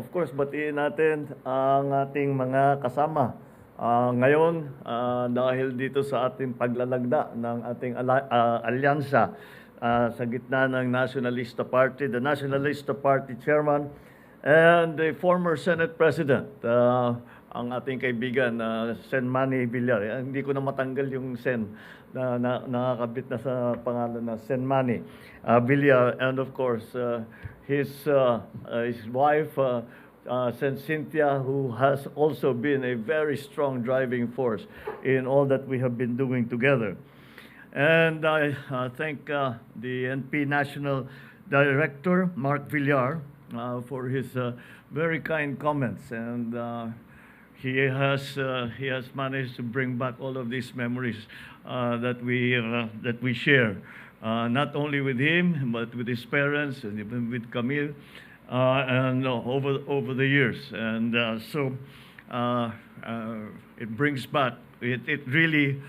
of course, batiin natin ang ating mga kasama. Ah, ngayon, ah, dahil dito sa ating paglalagda ng ating ala- ah, alyansa ah, sa gitna ng Nationalista Party, the Nationalista Party Chairman and the former Senate President, ah, ang ating kaibigan na Sen Manny Villar. Eh, hindi ko na matanggal yung Sen na, na nakakabit na sa pangalan na Sen Manny ah, Villar and of course ah, his uh, uh, his wife uh, uh, Sen Cynthia who has also been a very strong driving force in all that we have been doing together. And I uh, thank uh, the NP National Director, Mark Villar, uh, for his uh, very kind comments. And uh, he, has, uh, he has managed to bring back all of these memories uh, that, we, uh, that we share, uh, not only with him, but with his parents and even with Camille, uh, and over, over the years. And uh, so it brings back, it, it really,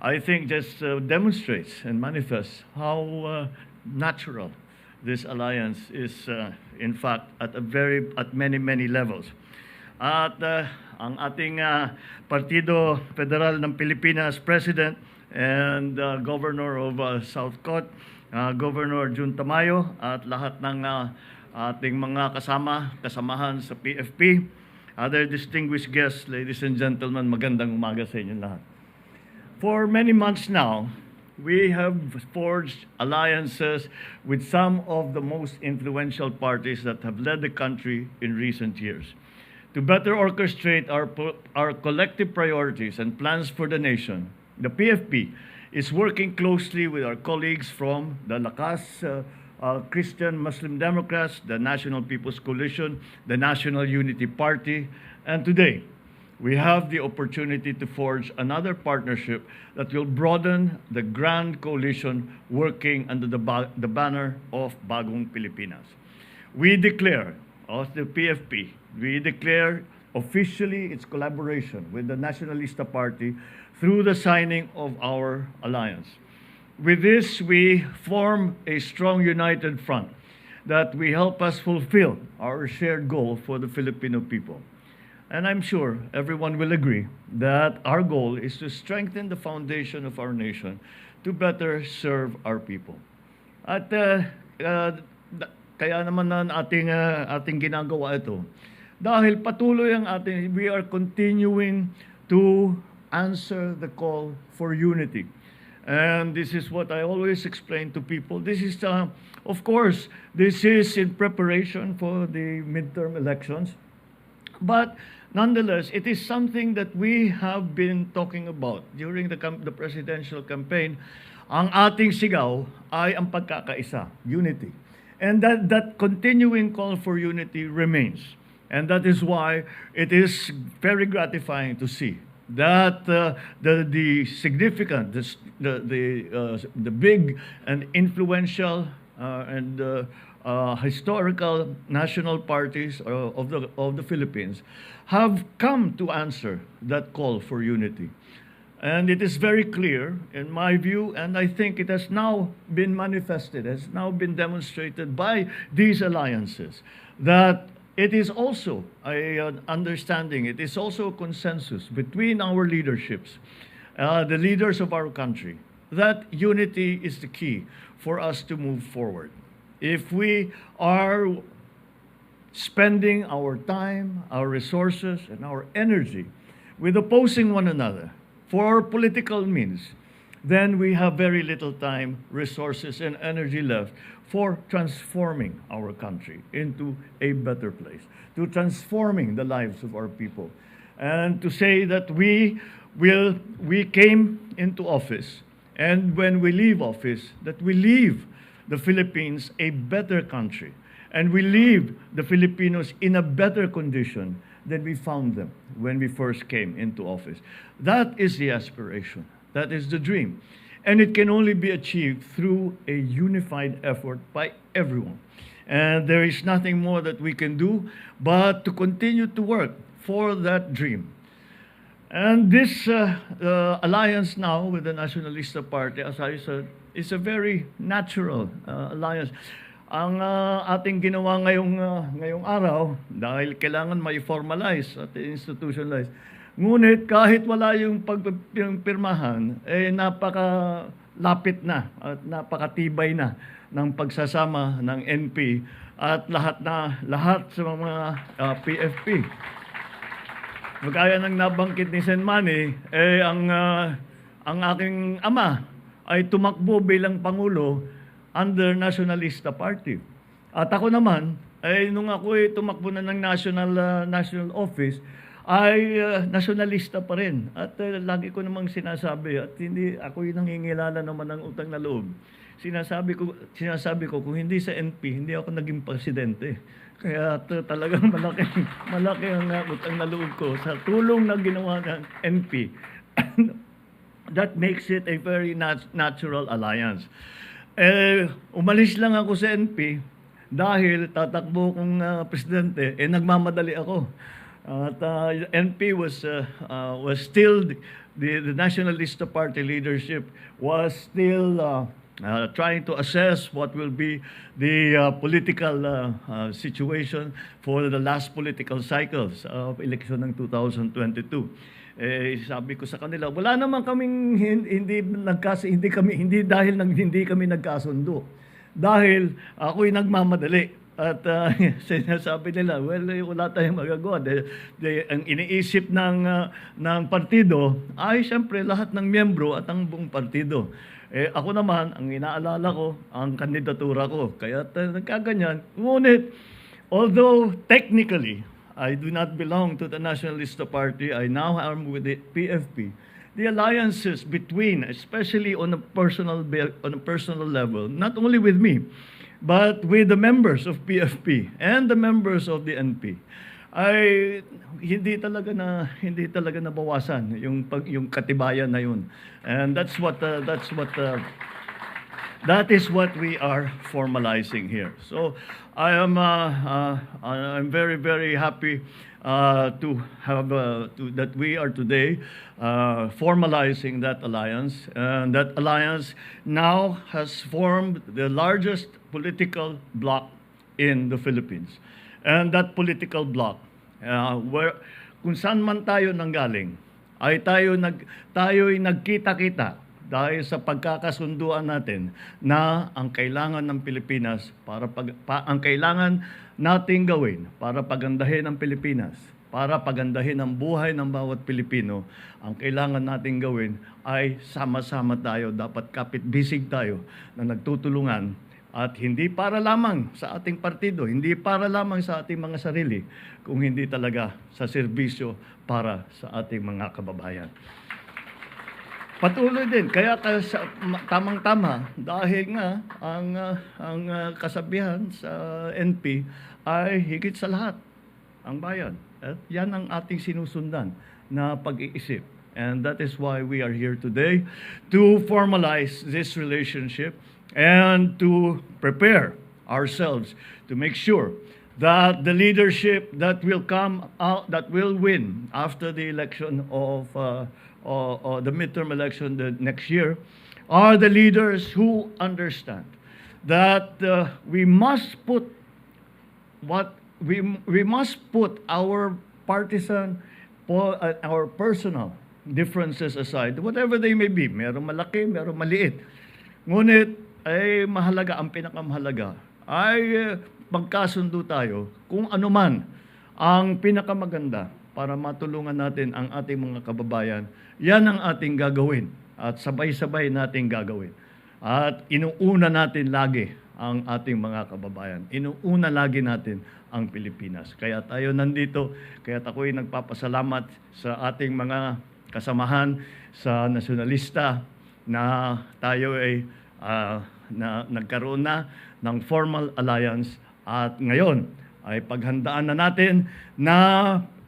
I think, just demonstrates and manifests how natural this alliance is, in fact, at a very, at many, many levels. At uh, ang ating uh, Partido Federal ng Pilipinas President and uh, Governor of uh, South Cot, uh, Governor Jun Tamayo, at lahat ng uh, ating mga kasama, kasamahan sa PFP, other distinguished guests, ladies and gentlemen, magandang umaga sa inyo lahat. For many months now, we have forged alliances with some of the most influential parties that have led the country in recent years. To better orchestrate our, our collective priorities and plans for the nation, the PFP is working closely with our colleagues from the Lakas uh, uh, Christian Muslim Democrats, the National People's Coalition, the National Unity Party, and today, we have the opportunity to forge another partnership that will broaden the grand coalition working under the, ba- the banner of Bagong Pilipinas. We declare, as the PFP, we declare officially its collaboration with the Nationalista Party through the signing of our alliance. With this, we form a strong united front that will help us fulfill our shared goal for the Filipino people. And I'm sure everyone will agree that our goal is to strengthen the foundation of our nation to better serve our people. At uh, uh, kaya naman na ating, uh, ating ginagawa ito. Dahil patuloy ang ating, we are continuing to answer the call for unity. And this is what I always explain to people. This is, uh, of course, this is in preparation for the midterm elections. But nonetheless, it is something that we have been talking about during the, the presidential campaign. Ang ating sigaw ay ang pagkakaisa, unity. And that, that continuing call for unity remains. And that is why it is very gratifying to see that uh, the, the significant, the, the, uh, the big and influential uh, and uh, uh, historical national parties uh, of, the, of the Philippines have come to answer that call for unity. And it is very clear, in my view, and I think it has now been manifested, has now been demonstrated by these alliances, that it is also an understanding, it is also a consensus between our leaderships, uh, the leaders of our country, that unity is the key for us to move forward. If we are spending our time, our resources, and our energy with opposing one another for political means, then we have very little time, resources, and energy left for transforming our country into a better place, to transforming the lives of our people, and to say that we will, we came into office, and when we leave office, that we leave the Philippines a better country, and we leave the Filipinos in a better condition than we found them when we first came into office. That is the aspiration. That is the dream. And it can only be achieved through a unified effort by everyone. And there is nothing more that we can do but to continue to work for that dream. And this uh, uh, alliance now with the Nationalista Party, as I said, is a very natural uh, alliance. Ang ah, ating ginawa ngayong, ah, ngayong araw, dahil kailangan ma-formalize at institutionalize, ngunit kahit wala yung pagpirmahan, eh napakalapit na at napakatibay na ng pagsasama ng NP at lahat na lahat sa mga ah, PFP. Magkaya ng nabanggit ni Sen Manny, eh ang ah, ang aking ama ay tumakbo bilang pangulo under Nationalista Party. At ako naman, ay nung ako ay tumakbo na ng national ah, national office, ay ah, nationalista pa rin. At ah, lagi ko namang sinasabi at hindi ako yung nangingilala naman ng utang na loob. Sinasabi ko sinasabi ko kung hindi sa NP, hindi ako naging presidente. Kaya t- talagang malaki malaki ang ah, utang na loob ko sa tulong na ginawa ng NP. that makes it a very nat- natural alliance. Eh, umalis lang ako sa NP dahil tatakbo kong ah, presidente, eh nagmamadali ako. At ah, NP was uh, uh, was still the, the Nationalista Party leadership was still uh, uh, trying to assess what will be the uh, political uh, uh, situation for the last political cycles of election ng 2022 eh sabi ko sa kanila wala naman kaming hin- hindi nagkas hindi kami hindi dahil nang hindi kami nagkasundo. Dahil ako'y nagmamadali. At ah, sinasabi nila well eh, wala tayong magagawa. De, de, ang iniisip ng ah, ng partido ay siyempre lahat ng miyembro at ang buong partido. Eh ako naman ang inaalala ko ang kandidatura ko. Kaya uh, nagkaganyan. Ngunit although technically I do not belong to the Nationalista Party. I now am with the PFP. The alliances between, especially on a personal on a personal level, not only with me, but with the members of PFP and the members of the NP, ay hindi talaga na hindi talaga nabawasan yung pag, yung katibayan na yun. And that's what uh, that's what uh, that is what we are formalizing here. So I am uh, uh, I'm very very happy uh, to have uh, to, that we are today uh, formalizing that alliance, and that alliance now has formed the largest political bloc in the Philippines, and that political bloc, uh, where kung saan man tayo nanggaling, ay tayo nag tayo'y nagkita-kita dahil sa pagkakasunduan natin na ang kailangan ng Pilipinas para pag, pa, ang kailangan nating gawin para pagandahin ang Pilipinas, para pagandahin ang buhay ng bawat Pilipino, ang kailangan nating gawin ay sama-sama tayo, dapat kapit-bisig tayo na nagtutulungan at hindi para lamang sa ating partido, hindi para lamang sa ating mga sarili, kung hindi talaga sa serbisyo para sa ating mga kababayan. Patuloy din kaya ka- sa- ma- tamang-tama dahil nga ang ah, ang ah, kasabihan sa NP ay higit sa lahat ang bayan. At yan ang ating sinusundan na pag-iisip. And that is why we are here today to formalize this relationship and to prepare ourselves to make sure that the leadership that will come out, that will win after the election of uh, or, or the midterm election the next year, are the leaders who understand that uh, we must put what we we must put our partisan uh, our personal differences aside whatever they may be merong malaki merong maliit. Ngunit ay mahalaga ang pinakamahalaga ay uh, magkasundo tayo kung ano man ang pinakamaganda para matulungan natin ang ating mga kababayan yan ang ating gagawin at sabay-sabay nating gagawin at inuuna natin lagi ang ating mga kababayan. Inuuna lagi natin ang Pilipinas. Kaya tayo nandito, kaya ako'y nagpapasalamat sa ating mga kasamahan sa nasyonalista na tayo ay ah, na, nagkaroon na ng formal alliance at ngayon ay paghandaan na natin na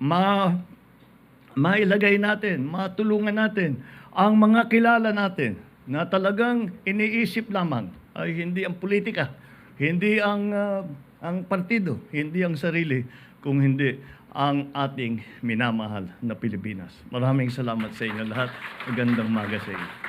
ma mailagay natin, matulungan natin ang mga kilala natin na talagang iniisip lamang ay hindi ang politika, hindi ang ah, ang partido, hindi ang sarili, kung hindi ang ating minamahal na Pilipinas. Maraming salamat sa inyo lahat. Magandang maga sa inyo.